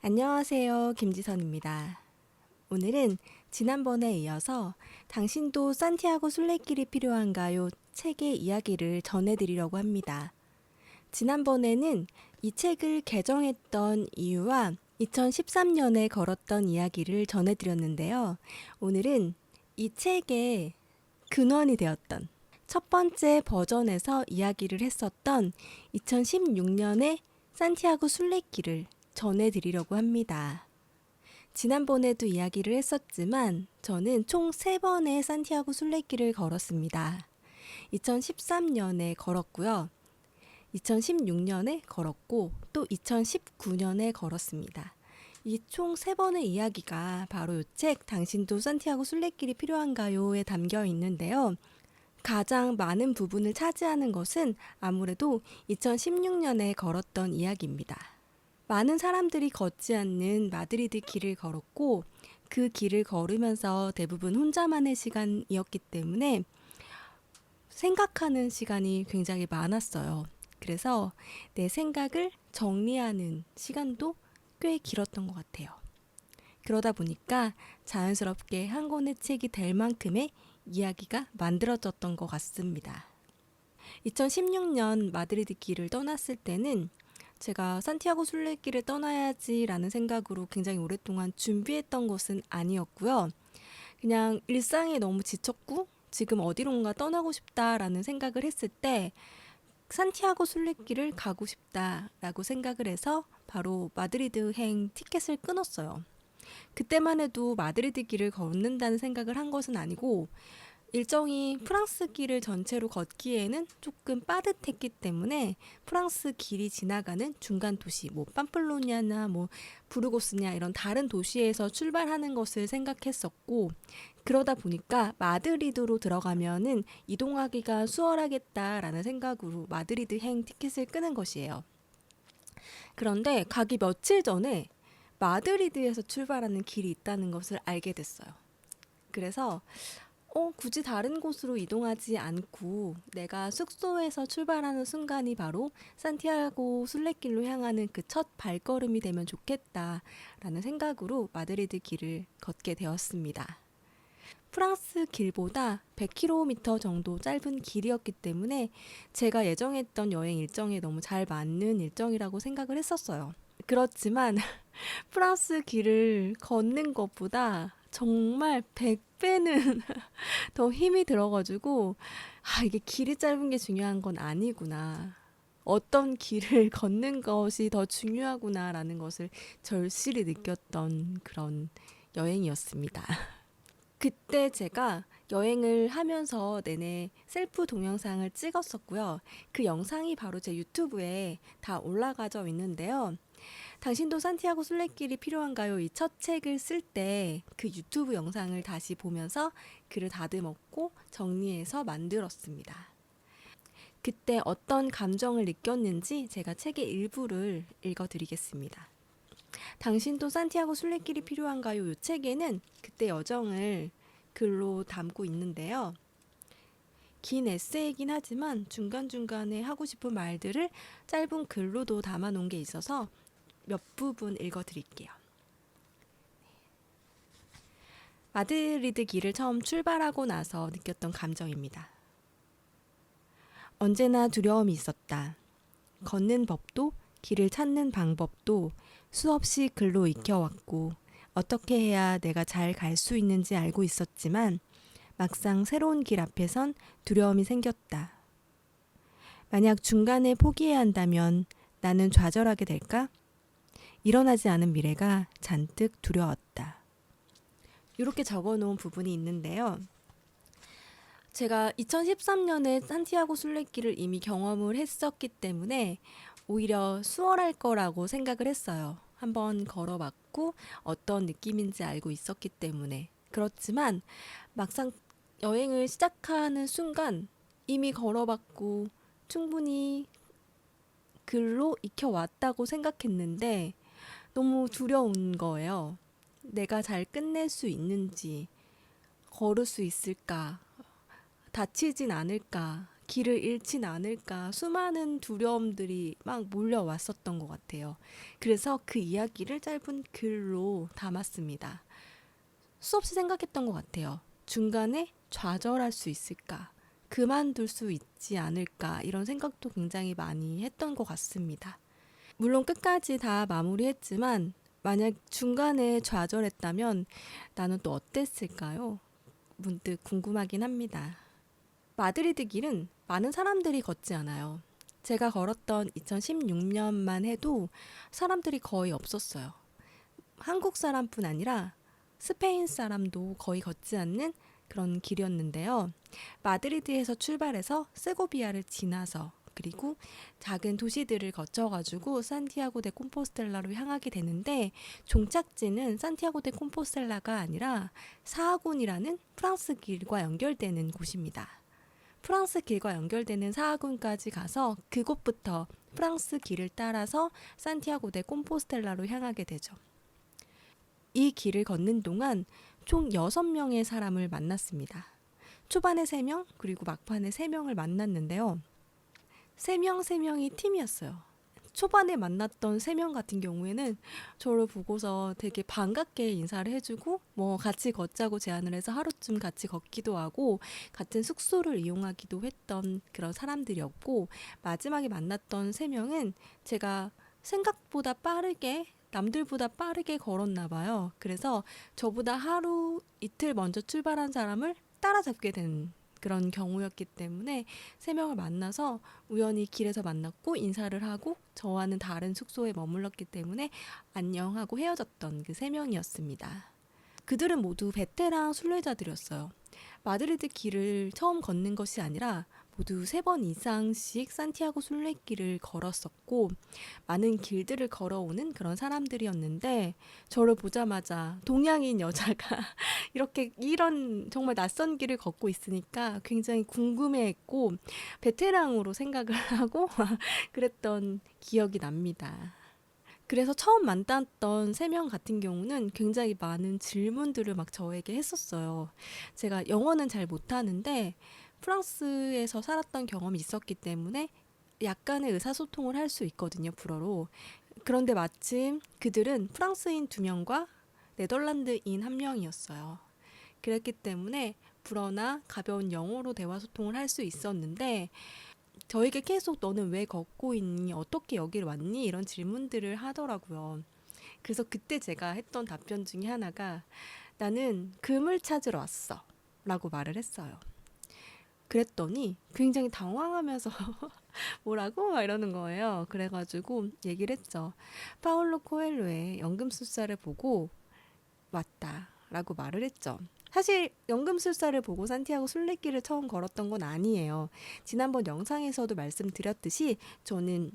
안녕하세요. 김지선입니다. 오늘은 지난번에 이어서 당신도 산티아고 순례길이 필요한가요? 책의 이야기를 전해드리려고 합니다. 지난번에는 이 책을 개정했던 이유와 2013년에 걸었던 이야기를 전해드렸는데요. 오늘은 이 책의 근원이 되었던 첫 번째 버전에서 이야기를 했었던 2016년의 산티아고 순례길을 전해드리려고 합니다. 지난번에도 이야기를 했었지만 저는 총 세번의 산티아고 순례길을 걸었습니다. 2013년에 걸었고요. 2016년에 걸었고 또 2019년에 걸었습니다. 이총 세번의 이야기가 바로 이 책 당신도 산티아고 순례길이 필요한가요에 담겨 있는데요. 가장 많은 부분을 차지하는 것은 아무래도 2016년에 걸었던 이야기입니다. 많은 사람들이 걷지 않는 마드리드 길을 걸었고 그 길을 걸으면서 대부분 혼자만의 시간이었기 때문에 생각하는 시간이 굉장히 많았어요. 그래서 내 생각을 정리하는 시간도 꽤 길었던 것 같아요. 그러다 보니까 자연스럽게 한 권의 책이 될 만큼의 이야기가 만들어졌던 것 같습니다. 2016년 마드리드 길을 떠났을 때는 제가 산티아고 순례길을 떠나야지라는 생각으로 굉장히 오랫동안 준비했던 것은 아니었고요. 그냥 일상에 너무 지쳤고 지금 어디론가 떠나고 싶다라는 생각을 했을 때 산티아고 순례길을 가고 싶다라고 생각을 해서 바로 마드리드행 티켓을 끊었어요. 그때만 해도 마드리드 길을 걷는다는 생각을 한 것은 아니고 일정이 프랑스 길을 전체로 걷기에는 조금 빠듯했기 때문에 프랑스 길이 지나가는 중간 도시, 뭐 팜플로니아나 뭐 부르고스냐 이런 다른 도시에서 출발하는 것을 생각했었고 그러다 보니까 마드리드로 들어가면은 이동하기가 수월하겠다라는 생각으로 마드리드행 티켓을 끄는 것이에요. 그런데 가기 며칠 전에 마드리드에서 출발하는 길이 있다는 것을 알게 됐어요. 그래서 어, 굳이 다른 곳으로 이동하지 않고 내가 숙소에서 출발하는 순간이 바로 산티아고 순례길로 향하는 그 첫 발걸음이 되면 좋겠다라는 생각으로 마드리드 길을 걷게 되었습니다. 프랑스 길보다 100km 정도 짧은 길이었기 때문에 제가 예정했던 여행 일정에 너무 잘 맞는 일정이라고 생각을 했었어요. 그렇지만 프랑스 길을 걷는 것보다 정말 100 배는 더 힘이 들어가지고, 아, 이게 길이 짧은 게 중요한 건 아니구나. 어떤 길을 걷는 것이 더 중요하구나라는 것을 절실히 느꼈던 그런 여행이었습니다. 그때 제가 여행을 하면서 내내 셀프 동영상을 찍었었고요. 그 영상이 바로 제 유튜브에 다 올라가져 있는데요. 당신도 산티아고 순례길이 필요한가요? 이 첫 책을 쓸 때 그 유튜브 영상을 다시 보면서 글을 다듬었고 정리해서 만들었습니다. 그때 어떤 감정을 느꼈는지 제가 책의 일부를 읽어드리겠습니다. 당신도 산티아고 순례길이 필요한가요? 이 책에는 그때 여정을 글로 담고 있는데요. 긴 에세이긴 하지만 중간중간에 하고 싶은 말들을 짧은 글로도 담아 놓은 게 있어서 몇 부분 읽어 드릴게요. 마드리드 길을 처음 출발하고 나서 느꼈던 감정입니다. 언제나 두려움이 있었다. 걷는 법도 길을 찾는 방법도 수없이 글로 익혀왔고 어떻게 해야 내가 잘 갈 수 있는지 알고 있었지만 막상 새로운 길 앞에선 두려움이 생겼다. 만약 중간에 포기해야 한다면 나는 좌절하게 될까? 일어나지 않은 미래가 잔뜩 두려웠다. 이렇게 적어 놓은 부분이 있는데요. 제가 2013년에 산티아고 순례길을 이미 경험을 했었기 때문에 오히려 수월할 거라고 생각을 했어요. 한번 걸어봤고 어떤 느낌인지 알고 있었기 때문에. 그렇지만 막상 여행을 시작하는 순간 이미 걸어봤고 충분히 글로 익혀왔다고 생각했는데 너무 두려운 거예요. 내가 잘 끝낼 수 있는지, 걸을 수 있을까, 다치진 않을까, 길을 잃진 않을까 수많은 두려움들이 막 몰려왔었던 것 같아요. 그래서 그 이야기를 짧은 글로 담았습니다. 수없이 생각했던 것 같아요. 중간에 좌절할 수 있을까? 그만둘 수 있지 않을까? 이런 생각도 굉장히 많이 했던 것 같습니다. 물론 끝까지 다 마무리했지만 만약 중간에 좌절했다면 나는 또 어땠을까요? 문득 궁금하긴 합니다. 마드리드 길은 많은 사람들이 걷지 않아요. 제가 걸었던 2016년만 해도 사람들이 거의 없었어요. 한국 사람뿐 아니라 스페인 사람도 거의 걷지 않는 그런 길이었는데요. 마드리드에서 출발해서 세고비아를 지나서 그리고 작은 도시들을 거쳐가지고 산티아고 데 콤포스텔라로 향하게 되는데 종착지는 산티아고 데 콤포스텔라가 아니라 사하군이라는 프랑스 길과 연결되는 곳입니다. 프랑스 길과 연결되는 사하군까지 가서 그곳부터 프랑스 길을 따라서 산티아고 데 콤포스텔라로 향하게 되죠. 이 길을 걷는 동안 총 6명의 사람을 만났습니다. 초반에 3명, 그리고 막판에 3명을 만났는데요. 3명, 3명이 팀이었어요. 초반에 만났던 3명 같은 경우에는 저를 보고서 되게 반갑게 인사를 해주고, 뭐 같이 걷자고 제안을 해서 하루쯤 같이 걷기도 하고, 같은 숙소를 이용하기도 했던 그런 사람들이었고, 마지막에 만났던 3명은 제가 생각보다 빠르게 남들보다 빠르게 걸었나 봐요. 그래서 저보다 하루 이틀 먼저 출발한 사람을 따라잡게 된 그런 경우였기 때문에 세 명을 만나서 우연히 길에서 만났고 인사를 하고 저와는 다른 숙소에 머물렀기 때문에 안녕하고 헤어졌던 그 세 명이었습니다. 그들은 모두 베테랑 순례자들이었어요. 마드리드 길을 처음 걷는 것이 아니라 모두 세 번 이상씩 산티아고 순례길을 걸었었고 많은 길들을 걸어오는 그런 사람들이었는데 저를 보자마자 동양인 여자가 이렇게 이런 정말 낯선 길을 걷고 있으니까 굉장히 궁금해했고 베테랑으로 생각을 하고 그랬던 기억이 납니다. 그래서 처음 만났던 세 명 같은 경우는 굉장히 많은 질문들을 막 저에게 했었어요. 제가 영어는 잘 못하는데 프랑스에서 살았던 경험이 있었기 때문에 약간의 의사소통을 할 수 있거든요, 불어로. 그런데 마침 그들은 프랑스인 두 명과 네덜란드인 한 명이었어요. 그랬기 때문에 불어나 가벼운 영어로 대화 소통을 할 수 있었는데 저에게 계속 너는 왜 걷고 있니? 어떻게 여기를 왔니? 이런 질문들을 하더라고요. 그래서 그때 제가 했던 답변 중에 하나가 나는 금을 찾으러 왔어. 라고 말을 했어요. 그랬더니 굉장히 당황하면서 뭐라고? 막 이러는 거예요. 그래가지고 얘기를 했죠. 파울로 코엘로의 연금술사를 보고 왔다. 라고 말을 했죠. 사실 연금술사를 보고 산티아고 순례길을 처음 걸었던 건 아니에요. 지난번 영상에서도 말씀드렸듯이 저는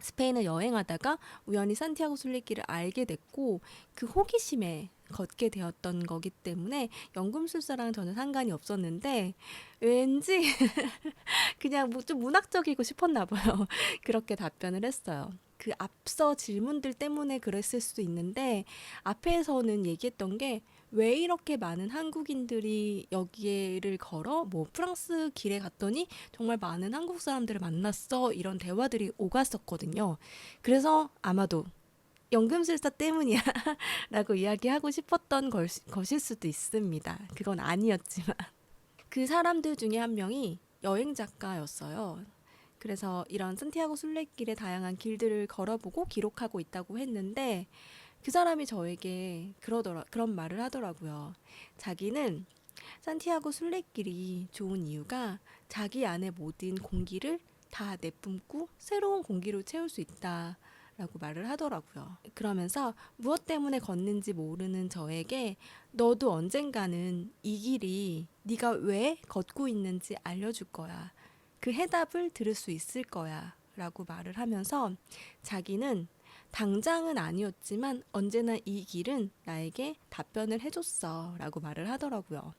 스페인을 여행하다가 우연히 산티아고 순례길을 알게 됐고 그 호기심에 걷게 되었던 거기 때문에 연금술사랑 전혀 상관이 없었는데 왠지 그냥 뭐 좀 문학적이고 싶었나 봐요. 그렇게 답변을 했어요. 그 앞서 질문들 때문에 그랬을 수도 있는데 앞에서는 얘기했던 게 왜 이렇게 많은 한국인들이 여기를 걸어 뭐 프랑스 길에 갔더니 정말 많은 한국 사람들을 만났어 이런 대화들이 오갔었거든요. 그래서 아마도 연금술사 때문이야 라고 이야기하고 싶었던 걸, 것일 수도 있습니다. 그건 아니었지만 그 사람들 중에 한 명이 여행 작가였어요. 그래서 이런 산티아고 순례길의 다양한 길들을 걸어보고 기록하고 있다고 했는데 그 사람이 저에게 그러더라 그런 말을 하더라고요. 자기는 산티아고 순례길이 좋은 이유가 자기 안에 모든 공기를 다 내뿜고 새로운 공기로 채울 수 있다. 라고 말을 하더라고요. 그러면서 무엇 때문에 걷는지 모르는 저에게 너도 언젠가는 이 길이 네가 왜 걷고 있는지 알려줄 거야. 그 해답을 들을 수 있을 거야. 라고 말을 하면서 자기는 당장은 아니었지만 언제나 이 길은 나에게 답변을 해줬어. 라고 말을 하더라고요.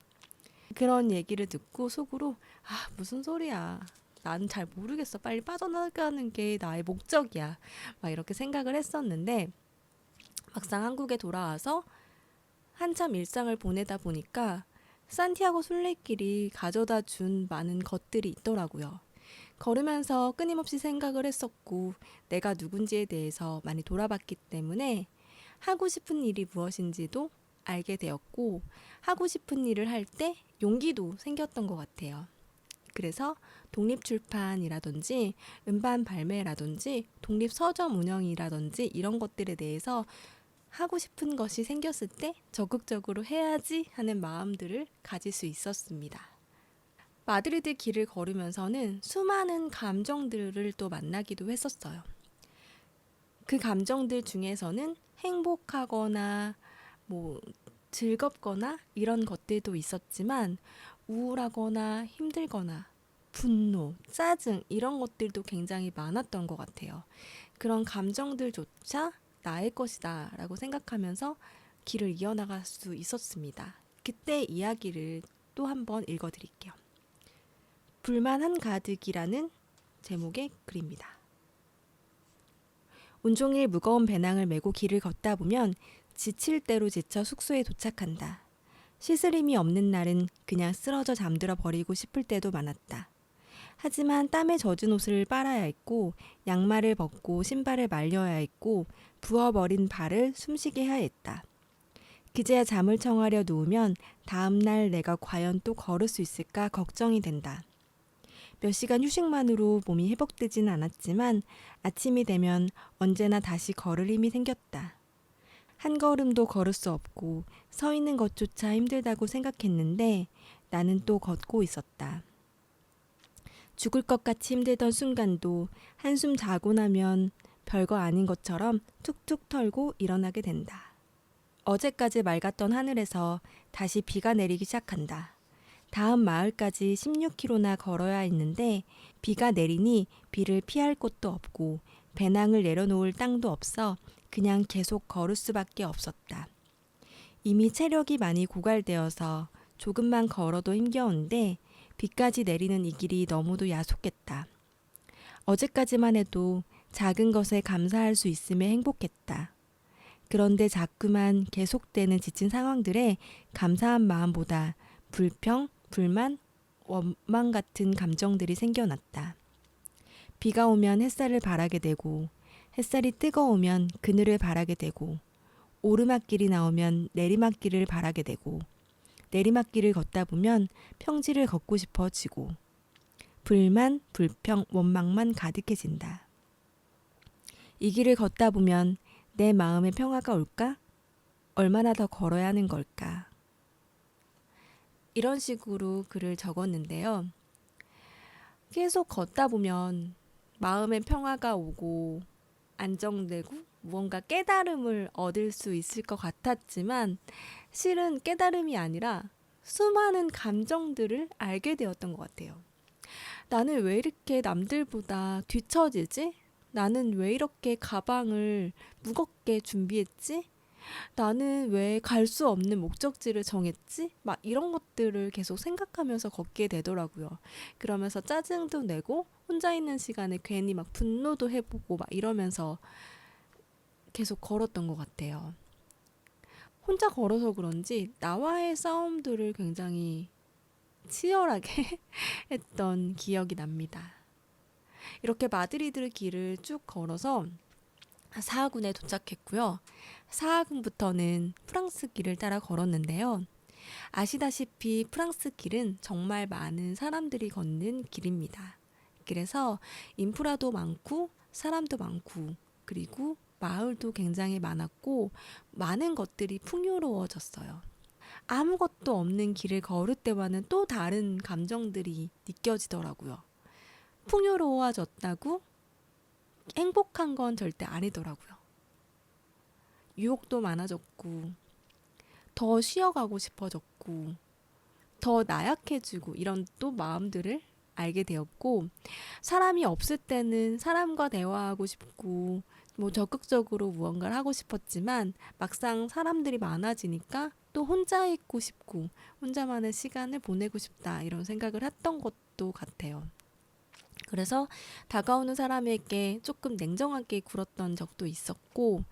그런 얘기를 듣고 속으로 아, 무슨 소리야. 나는 잘 모르겠어. 빨리 빠져나가는 게 나의 목적이야. 막 이렇게 생각을 했었는데 막상 한국에 돌아와서 한참 일상을 보내다 보니까 산티아고 순례길이 가져다 준 많은 것들이 있더라고요. 걸으면서 끊임없이 생각을 했었고, 내가 누군지에 대해서 많이 돌아봤기 때문에 하고 싶은 일이 무엇인지도 알게 되었고, 하고 싶은 일을 할 때 용기도 생겼던 것 같아요. 그래서 독립출판이라든지 음반 발매라든지 독립서점 운영이라든지 이런 것들에 대해서 하고 싶은 것이 생겼을 때 적극적으로 해야지 하는 마음들을 가질 수 있었습니다. 마드리드 길을 걸으면서는 수많은 감정들을 또 만나기도 했었어요. 그 감정들 중에서는 행복하거나 뭐 즐겁거나 이런 것들도 있었지만 우울하거나 힘들거나 분노, 짜증 이런 것들도 굉장히 많았던 것 같아요. 그런 감정들조차 나의 것이다 라고 생각하면서 길을 이어나갈 수 있었습니다. 그때 이야기를 또 한번 읽어드릴게요. 불만 한 가득이라는 제목의 글입니다. 온종일 무거운 배낭을 메고 길을 걷다 보면 지칠 대로 지쳐 숙소에 도착한다. 씻을 힘이 없는 날은 그냥 쓰러져 잠들어 버리고 싶을 때도 많았다. 하지만 땀에 젖은 옷을 빨아야 했고 양말을 벗고 신발을 말려야 했고 부어버린 발을 숨쉬게 해야 했다. 그제야 잠을 청하려 누우면 다음 날 내가 과연 또 걸을 수 있을까 걱정이 된다. 몇 시간 휴식만으로 몸이 회복되진 않았지만 아침이 되면 언제나 다시 걸을 힘이 생겼다. 한 걸음도 걸을 수 없고 서 있는 것조차 힘들다고 생각했는데 나는 또 걷고 있었다. 죽을 것 같이 힘들던 순간도 한숨 자고 나면 별거 아닌 것처럼 툭툭 털고 일어나게 된다. 어제까지 맑았던 하늘에서 다시 비가 내리기 시작한다. 다음 마을까지 16km나 걸어야 했는데 비가 내리니 비를 피할 곳도 없고 배낭을 내려놓을 땅도 없어 그냥 계속 걸을 수밖에 없었다. 이미 체력이 많이 고갈되어서 조금만 걸어도 힘겨운데 비까지 내리는 이 길이 너무도 야속했다. 어제까지만 해도 작은 것에 감사할 수 있음에 행복했다. 그런데 자꾸만 계속되는 지친 상황들에 감사한 마음보다 불평, 불만, 원망 같은 감정들이 생겨났다. 비가 오면 햇살을 바라게 되고, 햇살이 뜨거우면 그늘을 바라게 되고, 오르막길이 나오면 내리막길을 바라게 되고, 내리막길을 걷다 보면 평지를 걷고 싶어지고, 불만, 불평, 원망만 가득해진다. 이 길을 걷다 보면 내 마음에 평화가 올까? 얼마나 더 걸어야 하는 걸까? 이런 식으로 글을 적었는데요. 계속 걷다 보면 마음에 평화가 오고 안정되고 무언가 깨달음을 얻을 수 있을 것 같았지만 실은 깨달음이 아니라 수많은 감정들을 알게 되었던 것 같아요. 나는 왜 이렇게 남들보다 뒤처지지? 나는 왜 이렇게 가방을 무겁게 준비했지? 나는 왜 갈 수 없는 목적지를 정했지? 막 이런 것들을 계속 생각하면서 걷게 되더라고요. 그러면서 짜증도 내고 혼자 있는 시간에 괜히 막 분노도 해보고 막 이러면서 계속 걸었던 것 같아요. 혼자 걸어서 그런지 나와의 싸움들을 굉장히 치열하게 했던 기억이 납니다. 이렇게 마드리드 길을 쭉 걸어서 사하군에 도착했고요. 사하군부터는 프랑스 길을 따라 걸었는데요. 아시다시피 프랑스 길은 정말 많은 사람들이 걷는 길입니다. 그래서 인프라도 많고 사람도 많고 그리고 마을도 굉장히 많았고 많은 것들이 풍요로워졌어요. 아무것도 없는 길을 걸을 때와는 또 다른 감정들이 느껴지더라고요. 풍요로워졌다고 행복한 건 절대 아니더라고요. 유혹도 많아졌고, 더 쉬어가고 싶어졌고, 더 나약해지고, 이런 또 마음들을 알게 되었고, 사람이 없을 때는 사람과 대화하고 싶고, 뭐 적극적으로 무언가를 하고 싶었지만, 막상 사람들이 많아지니까 또 혼자 있고 싶고, 혼자만의 시간을 보내고 싶다, 이런 생각을 했던 것도 같아요. 그래서 다가오는 사람에게 조금 냉정하게 굴었던 적도 있었고,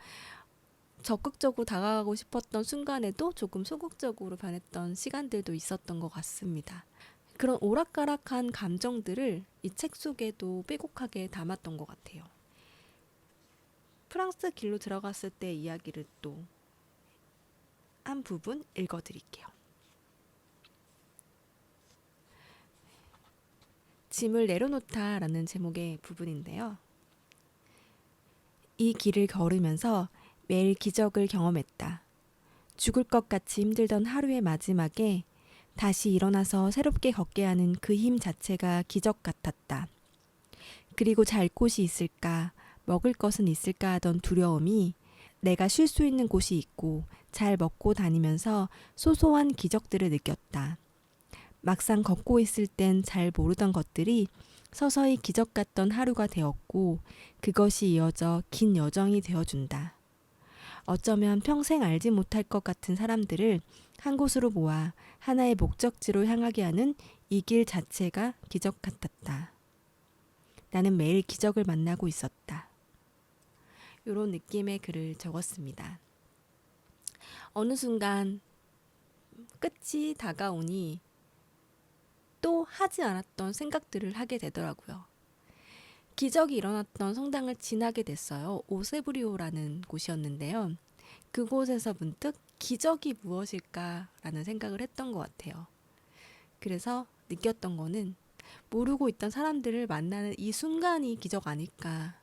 적극적으로 다가가고 싶었던 순간에도 조금 소극적으로 변했던 시간들도 있었던 것 같습니다. 그런 오락가락한 감정들을 이 책 속에도 빼곡하게 담았던 것 같아요. 프랑스 길로 들어갔을 때 이야기를 또 한 부분 읽어드릴게요. 짐을 내려놓다 라는 제목의 부분인데요. 이 길을 걸으면서 매일 기적을 경험했다. 죽을 것 같이 힘들던 하루의 마지막에 다시 일어나서 새롭게 걷게 하는 그 힘 자체가 기적 같았다. 그리고 잘 곳이 있을까, 먹을 것은 있을까 하던 두려움이 내가 쉴 수 있는 곳이 있고 잘 먹고 다니면서 소소한 기적들을 느꼈다. 막상 걷고 있을 땐 잘 모르던 것들이 서서히 기적 같던 하루가 되었고 그것이 이어져 긴 여정이 되어준다. 어쩌면 평생 알지 못할 것 같은 사람들을 한 곳으로 모아 하나의 목적지로 향하게 하는 이 길 자체가 기적 같았다. 나는 매일 기적을 만나고 있었다. 이런 느낌의 글을 적었습니다. 어느 순간 끝이 다가오니 또 하지 않았던 생각들을 하게 되더라고요. 기적이 일어났던 성당을 지나게 됐어요. 오세브리오라는 곳이었는데요. 그곳에서 문득 기적이 무엇일까라는 생각을 했던 것 같아요. 그래서 느꼈던 거는 모르고 있던 사람들을 만나는 이 순간이 기적 아닐까.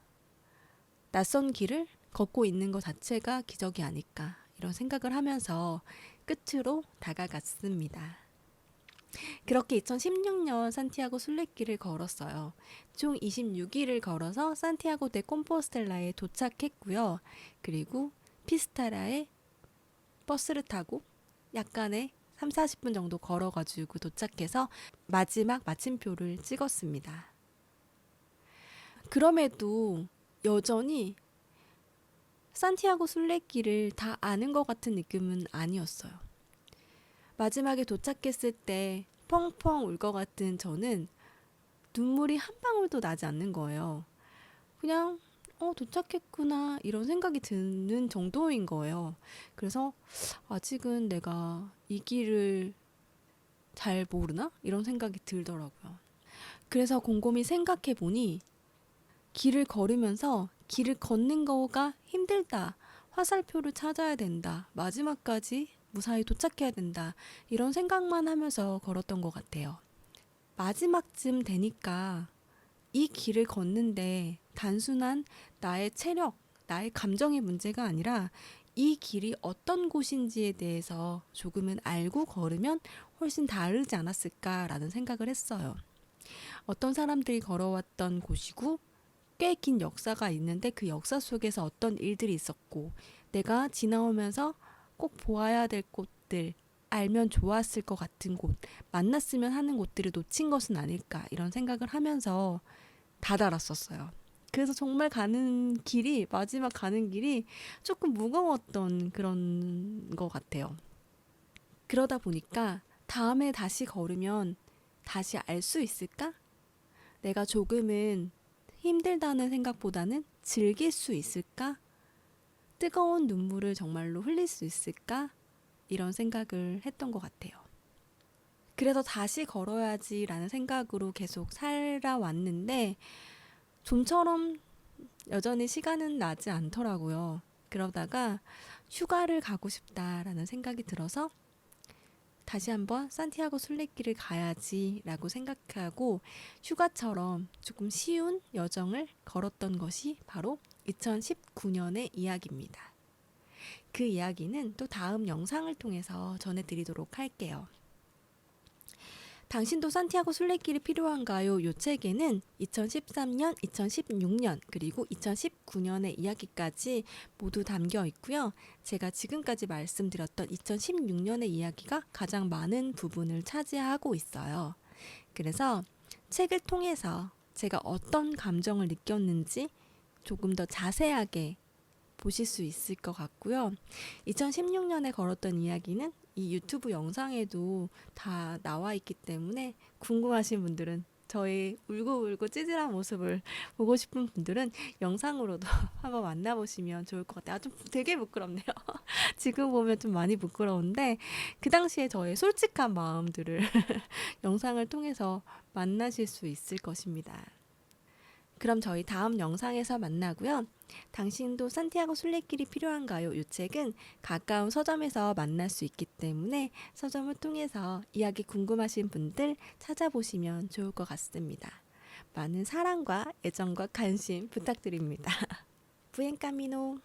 낯선 길을 걷고 있는 것 자체가 기적이 아닐까. 이런 생각을 하면서 끝으로 다가갔습니다. 그렇게 2016년 산티아고 순례길을 걸었어요. 총 26일을 걸어서 산티아고 데 콤포스텔라에 도착했고요. 그리고 피스타라에 버스를 타고 약간의 3, 40분 정도 걸어가지고 도착해서 마지막 마침표를 찍었습니다. 그럼에도 여전히 산티아고 순례길을 다 아는 것 같은 느낌은 아니었어요. 마지막에 도착했을 때 펑펑 울 것 같은 저는 눈물이 한 방울도 나지 않는 거예요. 그냥 어 도착했구나 이런 생각이 드는 정도인 거예요. 그래서 아직은 내가 이 길을 잘 모르나 이런 생각이 들더라고요. 그래서 곰곰이 생각해 보니 길을 걸으면서 길을 걷는 거가 힘들다. 화살표를 찾아야 된다. 마지막까지 무사히 도착해야 된다. 이런 생각만 하면서 걸었던 것 같아요. 마지막쯤 되니까 이 길을 걷는데 단순한 나의 체력, 나의 감정의 문제가 아니라 이 길이 어떤 곳인지에 대해서 조금은 알고 걸으면 훨씬 다르지 않았을까라는 생각을 했어요. 어떤 사람들이 걸어왔던 곳이고 꽤 긴 역사가 있는데 그 역사 속에서 어떤 일들이 있었고 내가 지나오면서 꼭 보아야 될 곳들 알면 좋았을 것 같은 곳 만났으면 하는 곳들을 놓친 것은 아닐까 이런 생각을 하면서 다다랐었어요. 그래서 정말 가는 길이 마지막 가는 길이 조금 무거웠던 그런 것 같아요. 그러다 보니까 다음에 다시 걸으면 다시 알 수 있을까? 내가 조금은 힘들다는 생각보다는 즐길 수 있을까? 뜨거운 눈물을 정말로 흘릴 수 있을까? 이런 생각을 했던 것 같아요. 그래서 다시 걸어야지라는 생각으로 계속 살아왔는데, 좀처럼 여전히 시간은 나지 않더라고요. 그러다가 휴가를 가고 싶다라는 생각이 들어서 다시 한번 산티아고 순례길을 가야지라고 생각하고 휴가처럼 조금 쉬운 여정을 걸었던 것이 바로 2019년의 이야기입니다. 그 이야기는 또 다음 영상을 통해서 전해드리도록 할게요. 당신도 산티아고 순례길이 필요한가요? 요 책에는 2013년, 2016년, 그리고 2019년의 이야기까지 모두 담겨 있고요. 제가 지금까지 말씀드렸던 2016년의 이야기가 가장 많은 부분을 차지하고 있어요. 그래서 책을 통해서 제가 어떤 감정을 느꼈는지 조금 더 자세하게 보실 수 있을 것 같고요. 2016년에 걸었던 이야기는 이 유튜브 영상에도 다 나와 있기 때문에 궁금하신 분들은 저의 울고 울고 찌질한 모습을 보고 싶은 분들은 영상으로도 한번 만나보시면 좋을 것 같아요. 아, 좀 되게 부끄럽네요. 지금 보면 좀 많이 부끄러운데 그 당시에 저의 솔직한 마음들을 영상을 통해서 만나실 수 있을 것입니다. 그럼 저희 다음 영상에서 만나고요. 당신도 산티아고 순례길이 필요한가요? 이 책은 가까운 서점에서 만날 수 있기 때문에 서점을 통해서 이야기 궁금하신 분들 찾아보시면 좋을 것 같습니다. 많은 사랑과 애정과 관심 부탁드립니다. 부엔카미노